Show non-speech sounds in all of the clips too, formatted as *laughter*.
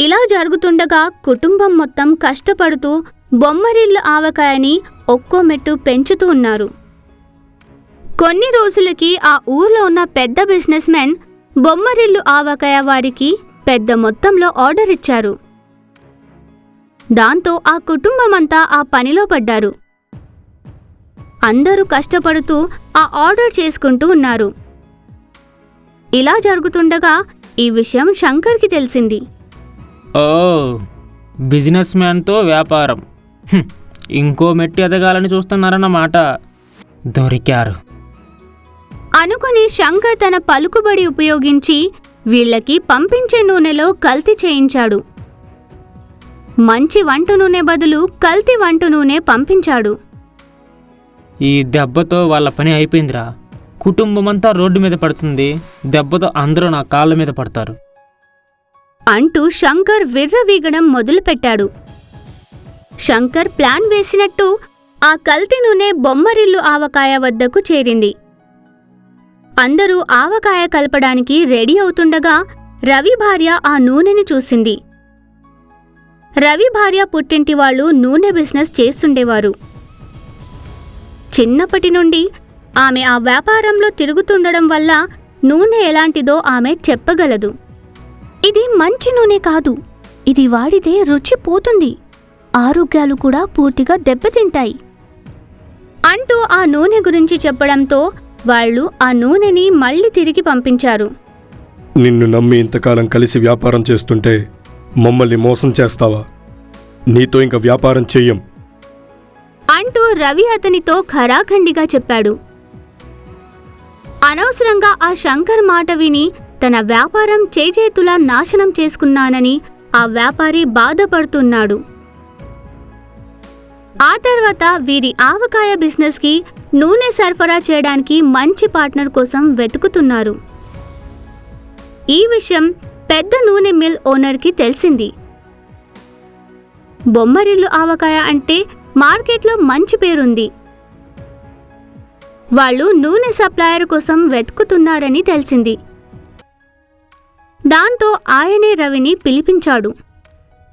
ఇలా జరుగుతుండగా కుటుంబం మొత్తం కష్టపడుతూ బొమ్మరిల్లు ఆవకాయని ఒక్కో మెట్టు పెంచుతూ ఉన్నారు. కొన్ని రోజులకి ఆ ఊర్లో ఉన్న పెద్ద బిజినెస్ మెన్ బొమ్మరిల్లు ఆవకాయ వారికి పెద్ద మొత్తంలో ఆర్డర్ ఇచ్చారు. దాంతో ఆ కుటుంబమంతా ఆ పనిలో పడ్డారు. అందరూ కష్టపడుతూ ఆ ఆర్డర్ చేసుకుంటూ ఉన్నారు. ఇలా జరుగుతుండగా ఈ విషయం శంకర్కి తెలిసింది. ఓ బిజినెస్ మ్యాన్తో వ్యాపారం. ఇంకో మెట్టి ఎదగాలని చూస్తున్నారన్నమాట. దొరికారు. అనుకుని శంకర్ తన పలుకుబడి ఉపయోగించి వీళ్ళకి పంపించే నూనెలో కల్తీ చేయించాడు. మంచి వంట నూనె బదులు కల్తీ వంట నూనె పంపించాడు. ఈ దెబ్బతో వాళ్ళ పని అయిపోయిందిరా. కుటుంబం అంతా రోడ్డు మీద పడుతుంది. దెబ్బతో అందరూ నా కాళ్ళ మీద పడతారు. అంటూ శంకర్ విర్రవీగడం మొదలుపెట్టాడు. శంకర్ ప్లాన్ వేసినట్టు ఆ కల్తీ నూనె బొమ్మరిల్లు ఆవకాయ వద్దకు చేరింది. అందరూ ఆవకాయ కలపడానికి రెడీ అవుతుండగా రవి భార్య ఆ నూనెని చూసింది. రవి భార్య పుట్టింటి వాళ్ళు నూనె బిజినెస్ చేస్తుండేవారు. చిన్నప్పటి నుండి ఆమె ఆ వ్యాపారంలో తిరుగుతుండడం వల్ల నూనె ఎలాంటిదో ఆమె చెప్పగలదు. ఇది మంచి నూనె కాదు. ఇది వాడితే రుచి పోతుంది. ఆరోగ్యాలు కూడా పూర్తిగా దెబ్బతింటాయి. అంటూ ఆ నూనె గురించి చెప్పడంతో వాళ్ళు ఆ నూనెని మళ్ళీ తిరిగి పంపించారు. నిన్ను నమ్మి ఇంతకాలం కలిసి వ్యాపారం చేస్తుంటే మమ్మల్ని మోసం చేస్తావా? నీతో ఇంక వ్యాపారం చెయ్యం. అంటూ రవి అతనితో ఖరాఖండిగా చెప్పాడు. అనవసరంగా ఆ శంకర్ మాట విని తన వ్యాపారం చేజేతులా నాశనం చేసుకున్నానని ఆ వ్యాపారి బాధపడుతున్నాడు. ఆ తర్వాత వీరి ఆవకాయ బిజినెస్కి నూనె సరఫరా చేయడానికి మంచి పార్ట్నర్ కోసం వెతుకుతున్నారు. ఈ విషయం పెద్ద నూనె మిల్ ఓనర్కి తెలిసింది. బొమ్మరిల్లు ఆవకాయ అంటే మార్కెట్లో మంచి పేరుంది. వాళ్ళు నూనె సప్లయర్ కోసం వెతుకుతున్నారని తెలిసింది. దాంతో ఆయనే రవిని పిలిపించాడు.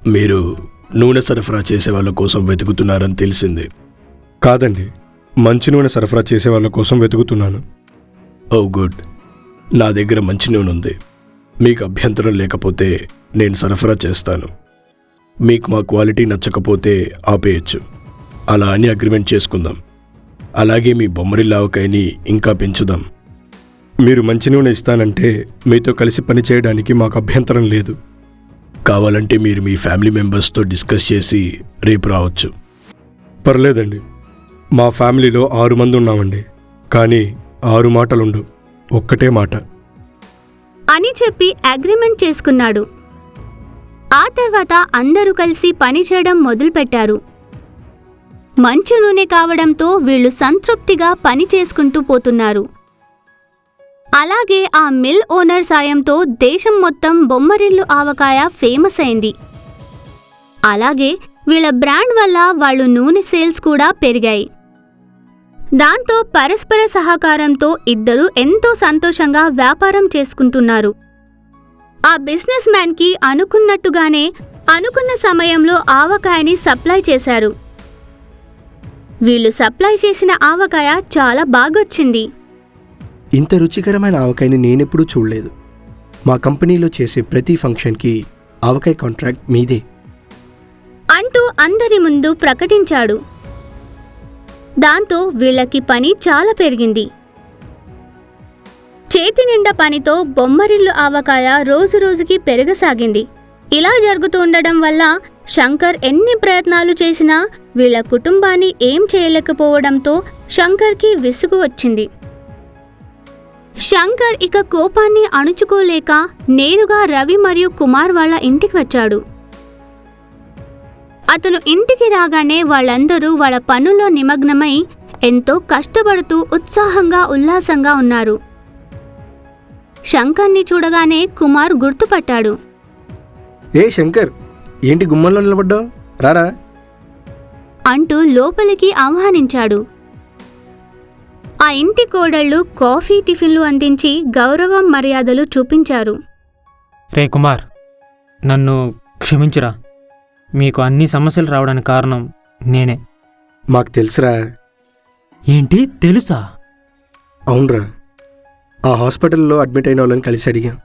మీరు నూనె సరఫరా చేసే వాళ్ళ కోసం వెతుకుతున్నారని తెలిసింది. కాదండి మంచి నూనె సరఫరా చేసే వాళ్ళ కోసం వెతుకుతున్నాను. Oh good. నా దగ్గర మంచి నూనె ఉంది. మీకు అభ్యంతరం లేకపోతే నేను సరఫరా చేస్తాను. మీకు మా క్వాలిటీ నచ్చకపోతే ఆపేయచ్చు. అలా అని అగ్రిమెంట్ చేసుకుందాం. అలాగే మీ బొమ్మడి లావకాయని ఇంకా పెంచుదాం. మీరు మంచి నూనె ఇస్తానంటే మీతో కలిసి పని చేయడానికి మాకు అభ్యంతరం లేదు. కావాలంటే మీరు మీ ఫ్యామిలీ మెంబర్స్తో డిస్కస్ చేసి రేపు రావచ్చు. పర్లేదండి. మా ఫ్యామిలీలో ఆరు మంది ఉన్నామండి. కానీ ఆరు మాటలుండు ఒక్కటే మాట. అని చెప్పి అగ్రిమెంట్ చేసుకున్నాడు. ఆ తర్వాత అందరూ కలిసి పనిచేయడం మొదలుపెట్టారు. మంచి నూనె కావడంతో వీళ్ళు సంతృప్తిగా పని చేసుకుంటూ పోతున్నారు. అలాగే ఆ మిల్ ఓనర్ సాయంతో దేశం మొత్తం బొమ్మరిల్లు ఆవకాయ ఫేమస్ అయింది. అలాగే వీళ్ళ బ్రాండ్ వల్ల వాళ్ళు నూనె సేల్స్ కూడా పెరిగాయి. దాంతో పరస్పర సహకారంతో ఇద్దరూ ఎంతో సంతోషంగా వ్యాపారం చేసుకుంటున్నారు. ఆ బిజినెస్ మ్యాన్కి అనుకున్నట్టుగానే అనుకున్న సమయంలో ఆవకాయని సప్లై చేశారు. వీళ్ళు సప్లై చేసిన ఆవకాయ చాలా బాగొచ్చింది. ఇంత రుచికరమైన ఆవకాయని నేనెప్పుడూ చూడలేదు. మా కంపెనీలో చేసే ప్రతి ఫంక్షన్కి ఆవకాయ కాంట్రాక్ట్ మీదే. అంటూ అందరి ముందు ప్రకటించాడు. దాంతో వీళ్ళకి పని చాలా పెరిగింది. చేతి నిండా పనితో బొమ్మరిల్లు ఆవకాయ రోజురోజుకి పెరగసాగింది. ఇలా జరుగుతూ ఉండడం వల్ల శంకర్ ఎన్ని ప్రయత్నాలు చేసినా వీళ్ళ కుటుంబాన్ని ఏం చేయలేకపోవడంతో శంకర్కి విసుగు వచ్చింది. శంకర్ ఇక కోపాన్ని అణుచుకోలేక నేరుగా రవి మరియు కుమార్ వాళ్ళ ఇంటికి వచ్చాడు. అతను ఇంటికి రాగానే వాళ్ళందరూ వాళ్ళ పనుల్లో నిమగ్నమై ఎంతో కష్టపడుతూ ఉత్సాహంగా ఉల్లాసంగా ఉన్నారు. శంకర్ని చూడగానే కుమార్ గుర్తుపట్టాడు. ఏ శంకర్ ఏంటి గుమ్మంలో నిలబడ్డావు? రారా? అంటూ లోపలికి ఆహ్వానించాడు. ఆ ఇంటి కోడళ్ళు కాఫీ టిఫిన్లు అందించి గౌరవం మర్యాదలు చూపించారు. రే కుమార్ నన్ను క్షమించురా. మీకు అన్ని సమస్యలు రావడానికి కారణం నేనే. మాకు తెలుసురా. ఏంటి? తెలుసా? అవునరా. ఆ హాస్పిటల్లో అడ్మిట్ అయిన వాళ్ళని కలిసి అడిగాం.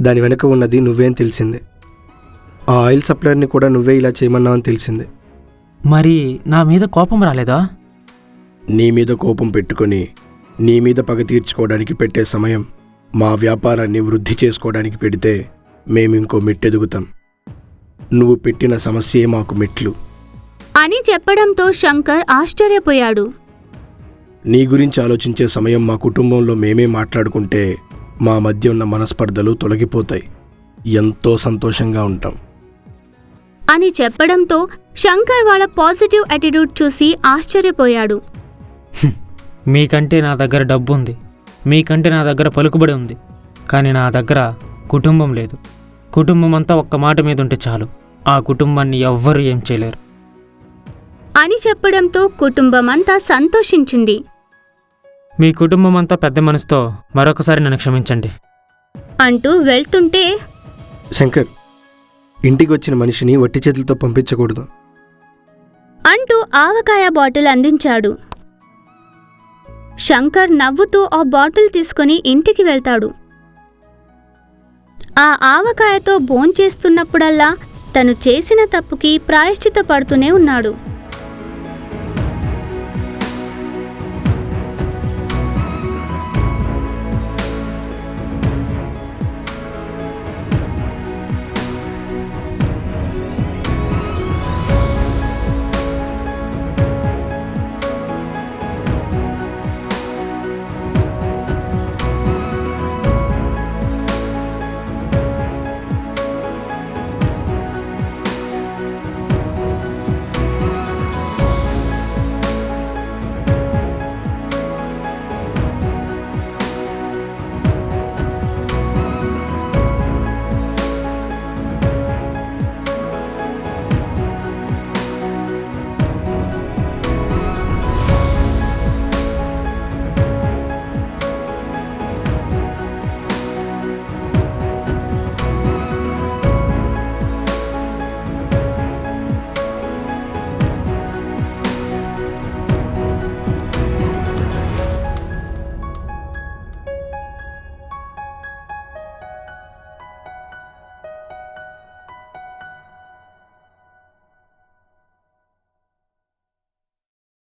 దాని వెనక ఉన్నది నువ్వేం తెలిసిందే. ఆ ఆయిల్ సప్లయర్ని కూడా నువ్వే ఇలా చేయమన్నావు అని తెలిసిందే. మరి నా మీద కోపం రాలేదా? నీ మీద కోపం పెట్టుకొని నీ మీద పగ తీర్చుకోవడానికి పెట్టే సమయం మా వ్యాపారాన్ని వృద్ధి చేసుకోవడానికి పెడితే మేమింకో మెట్టెదుగుతాం. నువ్వు పెట్టిన సమస్యే మాకు మెట్లు. అని చెప్పడంతో శంకర్ ఆశ్చర్యపోయాడు. నీ గురించి ఆలోచించే సమయం మా కుటుంబంలో మేమే మాట్లాడుకుంటే మా మధ్య ఉన్న మనస్పర్ధలు తొలగిపోతాయి. ఎంతో సంతోషంగా ఉంటాం. అని చెప్పడంతో శంకర్ వాళ్ళ పాజిటివ్ అటిట్యూడ్ చూసి ఆశ్చర్యపోయాడు. *laughs* మీకంటే నా దగ్గర డబ్బు ఉంది మీకంటే నా దగ్గర పలుకుబడి ఉంది. కానీ నా దగ్గర కుటుంబం లేదు. కుటుంబం అంతా ఒక్క మాట మీద ఉంటే చాలు. ఆ కుటుంబాన్ని ఎవ్వరూ ఏం చేయలేరు. అని చెప్పడంతో కుటుంబమంతా సంతోషించింది. మీ కుటుంబం అంతా పెద్ద మనసుతో మరొకసారి నన్ను క్షమించండి. అంటూ వెళ్తుంటే శంకర్ ఇంటికి వచ్చిన మనిషిని వట్టి చేతులతో పంపించకూడదు. అంటూ ఆవకాయ బాటిల్ అందించాడు. శంకర్ నవ్వుతూ ఆ బాటిల్ తీసుకుని ఇంటికి వెళ్తాడు. ఆ ఆవకాయతో భోంచేస్తున్నప్పుడల్లా తను చేసిన తప్పుకి ప్రాయశ్చిత పడుతూనే ఉన్నాడు.